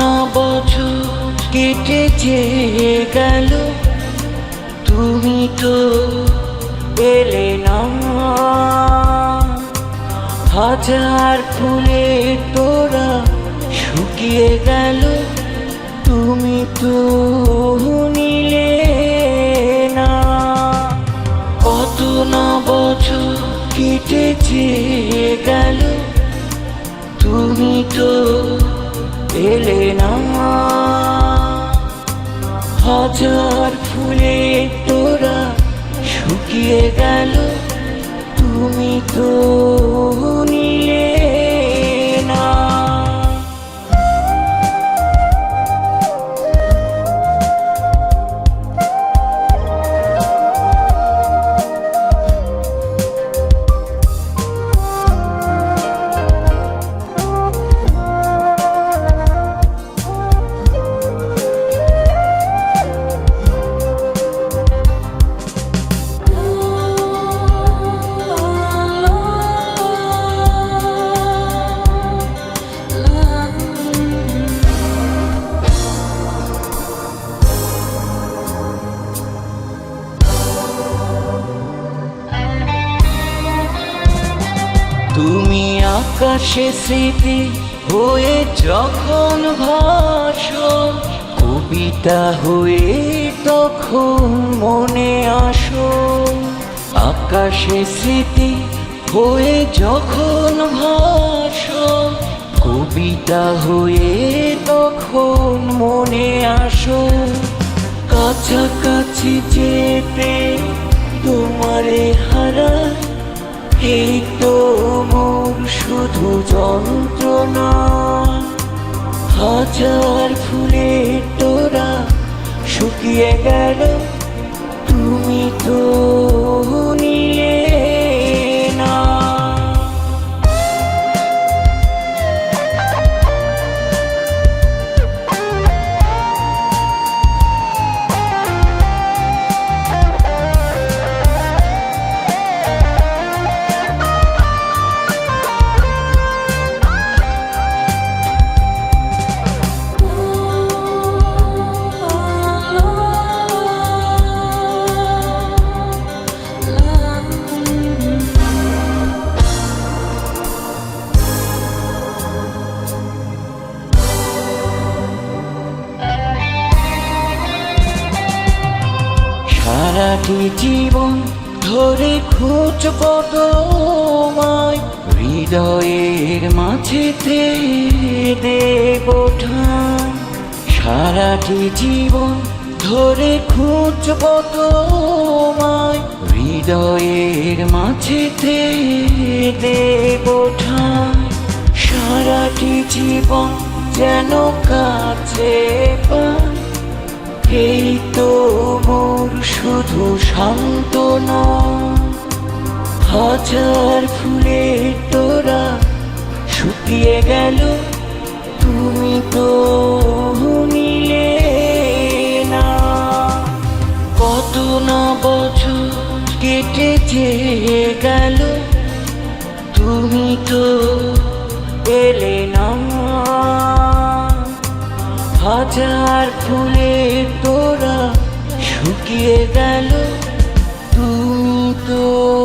না বছর কেটেছে গেল, তুমি তো এলে না। হাজার ফুলের তোরা শুকিয়ে গেল, তুমি তো নিলে না। কত না বছর কেটেছে গেল, তুমি তো এলে না। হাজার ফুলে তোরা শুকিয়ে গেল তুমি তো আকাশে স্মৃতি হয়ে যখন ভাসো, কবিতা হয়ে তখন মনে আসো। আকাশে স্মৃতি হয়ে যখন ভাসো, কবিতা হয়ে তখন মনে আসো। কাছাকাছি যেতে তোমারে হারায় এই তো মোর শুধু যন্ত্রণা। হাজার ফুলের তোরা শুকিয়ে গেল সারাটি জীবন ধরে খুঁজব তোমায় হৃদয়ের মাঝেতে দেব ঠাঁই। সারাটি জীবন ধরে খুঁজব তোমায় হৃদয়ের মাঝেতে দেব ঠাঁই। সারাটি জীবন যেন কাছে এই তো সান্ত্বনা, হাজার ফুলের তোরা শুকিয়ে গেল, তুমি তো নিলে না। কত না বছর কেটেছে গেল, তুমি তো এলে না। হাজার ফুলের তোরা শুকিয়ে গেল do